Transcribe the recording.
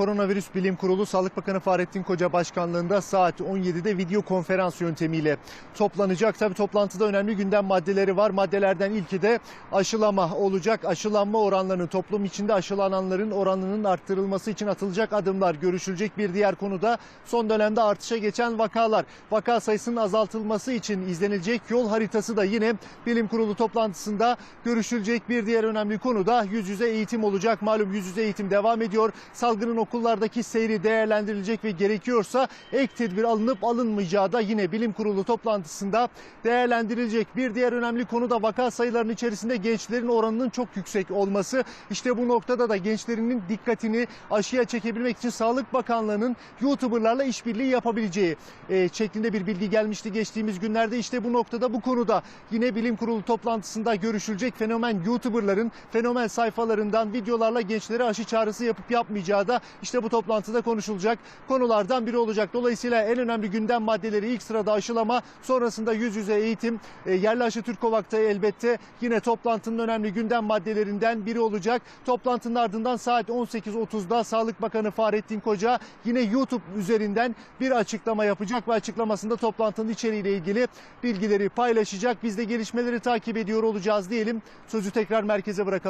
Koronavirüs Bilim Kurulu Sağlık Bakanı Fahrettin Koca başkanlığında saat 17'de video konferans yöntemiyle toplanacak. Tabii toplantıda önemli gündem maddeleri var. Maddelerden ilki de aşılama olacak. Aşılanma oranlarının toplum içinde aşılananların oranının arttırılması için atılacak adımlar görüşülecek. Bir diğer konu da son dönemde artışa geçen vakalar. Vaka sayısının azaltılması için izlenilecek yol haritası da yine bilim kurulu toplantısında görüşülecek. Bir diğer önemli konu da yüz yüze eğitim olacak. Malum yüz yüze eğitim devam ediyor. Salgının okullardaki seyri değerlendirilecek ve gerekiyorsa ek tedbir alınıp alınmayacağı da yine bilim kurulu toplantısında değerlendirilecek. Bir diğer önemli konu da vaka sayılarının içerisinde gençlerin oranının çok yüksek olması. İşte bu noktada da gençlerinin dikkatini aşıya çekebilmek için Sağlık Bakanlığı'nın YouTuber'larla işbirliği yapabileceği e, şeklinde bir bilgi gelmişti geçtiğimiz günlerde. İşte bu noktada bu konuda yine bilim kurulu toplantısında görüşülecek fenomen YouTuber'ların fenomen sayfalarından videolarla gençlere aşı çağrısı yapıp yapmayacağı da işte bu toplantıda konuşulacak konulardan biri olacak. Dolayısıyla en önemli gündem maddeleri ilk sırada aşılama, sonrasında yüz yüze eğitim, e, yerli aşı Türkovak'ta elbette yine toplantının önemli gündem maddelerinden biri olacak. Toplantının ardından saat 18.30'da Sağlık Bakanı Fahrettin Koca yine YouTube üzerinden bir açıklama yapacak ve açıklamasında toplantının içeriğiyle ilgili bilgileri paylaşacak. Biz de gelişmeleri takip ediyor olacağız diyelim. Sözü tekrar merkeze bırakalım.